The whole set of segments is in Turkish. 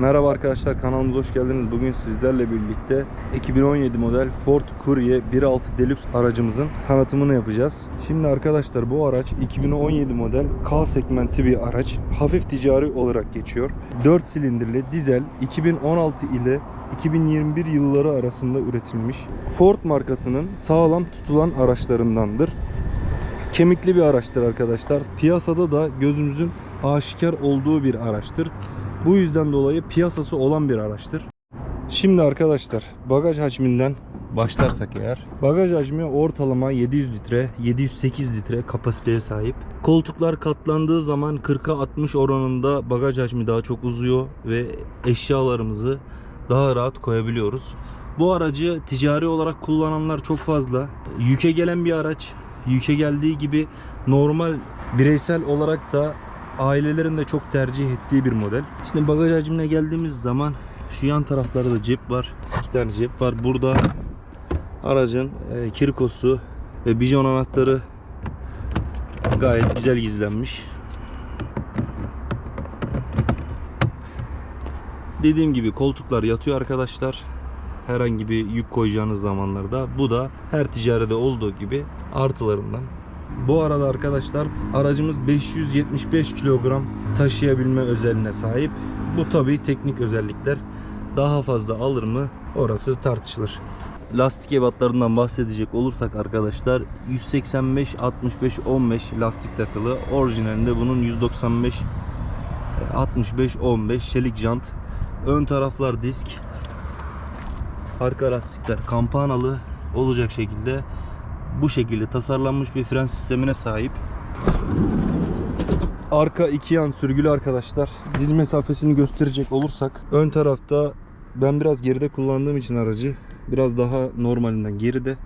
Merhaba arkadaşlar kanalımıza hoş geldiniz. Bugün sizlerle birlikte 2017 model Ford Courier 1.6 Deluxe aracımızın tanıtımını yapacağız. Şimdi arkadaşlar bu araç 2017 model K segmenti bir araç. Hafif ticari olarak geçiyor. 4 silindirli dizel 2016 ile 2021 yılları arasında üretilmiş. Ford markasının sağlam tutulan araçlarındandır. Kemikli bir araçtır arkadaşlar. Piyasada da gözümüzün aşikar olduğu bir araçtır. Bu yüzden dolayı piyasası olan bir araçtır. Şimdi arkadaşlar bagaj hacminden başlarsak eğer bagaj hacmi ortalama 700 litre 708 litre kapasiteye sahip. Koltuklar katlandığı zaman 40'a 60 oranında bagaj hacmi daha çok uzuyor ve eşyalarımızı daha rahat koyabiliyoruz. Bu aracı ticari olarak kullananlar çok fazla. Yüke gelen bir araç. Yüke geldiği gibi normal bireysel olarak da ailelerin de çok tercih ettiği bir model. Şimdi bagaj hacmine geldiğimiz zaman şu yan taraflarda da cep var. İki tane cep var. Burada aracın e, kirkosu ve bijon anahtarı gayet güzel gizlenmiş. Dediğim gibi koltuklar yatıyor arkadaşlar. Herhangi bir yük koyacağınız zamanlarda. Bu da her ticarede olduğu gibi artılarından. Bu arada arkadaşlar aracımız 575 kilogram taşıyabilme özelliğine sahip. Bu tabi teknik özellikler. Daha fazla alır mı orası tartışılır. Lastik ebatlarından bahsedecek olursak arkadaşlar 185 65 15 lastik takılı. Orijinalinde bunun 195 65 15 çelik jant. Ön taraflar disk. Arka lastikler kampanalı olacak şekilde bu şekilde tasarlanmış bir fren sistemine sahip. Arka iki yan sürgülü arkadaşlar. Diz mesafesini gösterecek olursak ön tarafta ben biraz geride kullandığım için aracı biraz daha normalinden geride.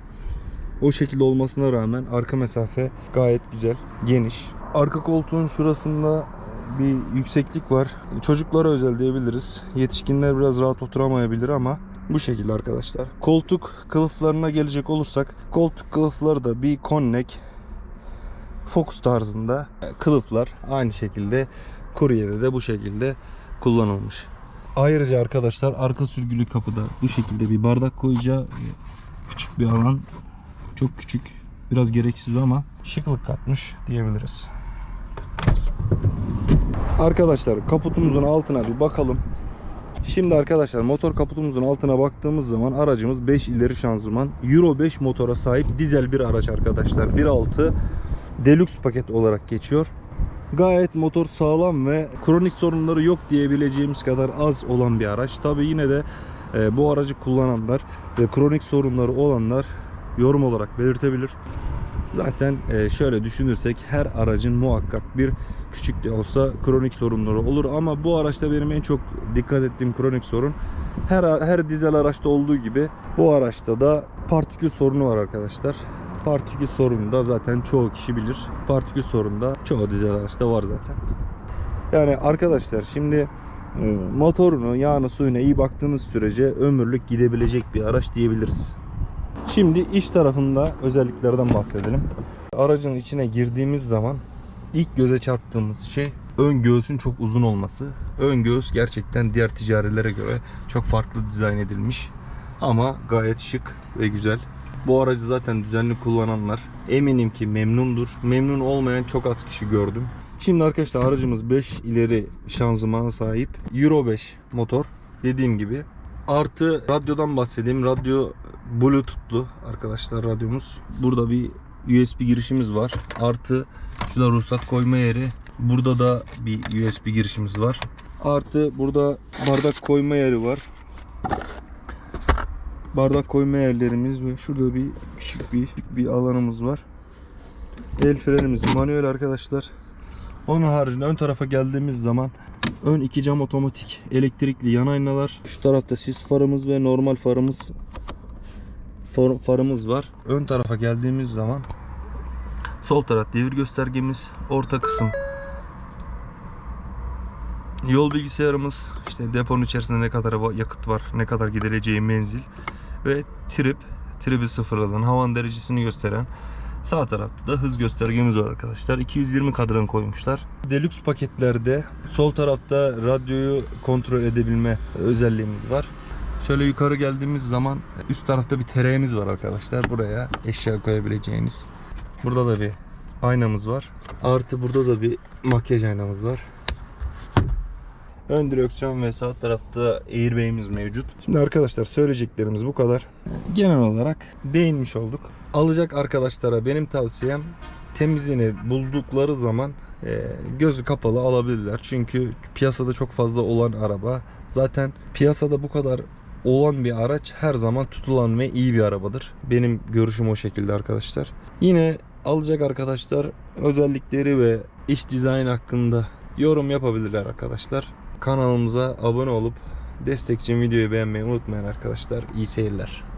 O şekilde olmasına rağmen arka mesafe gayet güzel, geniş. Arka koltuğun şurasında bir yükseklik var. Çocuklara özel diyebiliriz. Yetişkinler biraz rahat oturamayabilir ama bu şekilde arkadaşlar. Koltuk kılıflarına gelecek olursak koltuk kılıfları da bir konnek Focus tarzında kılıflar aynı şekilde Courier'de de bu şekilde kullanılmış. Ayrıca arkadaşlar arka sürgülü kapıda bu şekilde bir bardak koyacağı küçük bir alan. Çok küçük. Biraz gereksiz ama şıklık katmış diyebiliriz. Arkadaşlar kaputumuzun altına bir bakalım. Şimdi arkadaşlar motor kaputumuzun altına baktığımız zaman aracımız 5 ileri şanzıman Euro 5 motora sahip dizel bir araç arkadaşlar. 1.6 Deluxe paket olarak geçiyor. Gayet motor sağlam ve kronik sorunları yok diyebileceğimiz kadar az olan bir araç. Tabi yine de e, bu aracı kullananlar ve kronik sorunları olanlar yorum olarak belirtebilir. Zaten e, şöyle düşünürsek her aracın muhakkak bir küçük de olsa kronik sorunları olur ama bu araçta benim en çok dikkat ettiğim kronik sorun her her dizel araçta olduğu gibi bu araçta da partikül sorunu var arkadaşlar. Partikül sorunu da zaten çoğu kişi bilir. Partikül sorunu da çoğu dizel araçta var zaten. Yani arkadaşlar şimdi e, motorunu, yağını, suyuna iyi baktığınız sürece ömürlük gidebilecek bir araç diyebiliriz. Şimdi iç tarafında özelliklerden bahsedelim. Aracın içine girdiğimiz zaman ilk göze çarptığımız şey ön göğsün çok uzun olması. Ön göğüs gerçekten diğer ticarilere göre çok farklı dizayn edilmiş. Ama gayet şık ve güzel. Bu aracı zaten düzenli kullananlar eminim ki memnundur. Memnun olmayan çok az kişi gördüm. Şimdi arkadaşlar aracımız 5 ileri şanzımana sahip. Euro 5 motor. Dediğim gibi Artı radyodan bahsedeyim. Radyo Bluetooth'lu arkadaşlar radyomuz. Burada bir USB girişimiz var. Artı şurada ruhsat koyma yeri. Burada da bir USB girişimiz var. Artı burada bardak koyma yeri var. Bardak koyma yerlerimiz ve şurada bir küçük bir küçük bir alanımız var. El frenimiz manuel arkadaşlar. Onun haricinde ön tarafa geldiğimiz zaman ön iki cam otomatik elektrikli yan aynalar. Şu tarafta sis farımız ve normal farımız far- farımız var. Ön tarafa geldiğimiz zaman sol taraf devir göstergemiz, orta kısım yol bilgisayarımız, işte deponun içerisinde ne kadar yakıt var, ne kadar gidileceği menzil ve trip, tribi sıfırladan, havan derecesini gösteren Sağ tarafta da hız göstergemiz var arkadaşlar. 220 kadran koymuşlar. Deluxe paketlerde sol tarafta radyoyu kontrol edebilme özelliğimiz var. Şöyle yukarı geldiğimiz zaman üst tarafta bir tereğimiz var arkadaşlar. Buraya eşya koyabileceğiniz. Burada da bir aynamız var. Artı burada da bir makyaj aynamız var. Ön direksiyon ve sağ tarafta airbag'imiz mevcut. Şimdi arkadaşlar söyleyeceklerimiz bu kadar. Genel olarak değinmiş olduk. Alacak arkadaşlara benim tavsiyem temizliğini buldukları zaman e, gözü kapalı alabilirler. Çünkü piyasada çok fazla olan araba. Zaten piyasada bu kadar olan bir araç her zaman tutulan ve iyi bir arabadır. Benim görüşüm o şekilde arkadaşlar. Yine alacak arkadaşlar özellikleri ve iç dizayn hakkında yorum yapabilirler arkadaşlar. Kanalımıza abone olup destekçi videoyu beğenmeyi unutmayın arkadaşlar. İyi seyirler.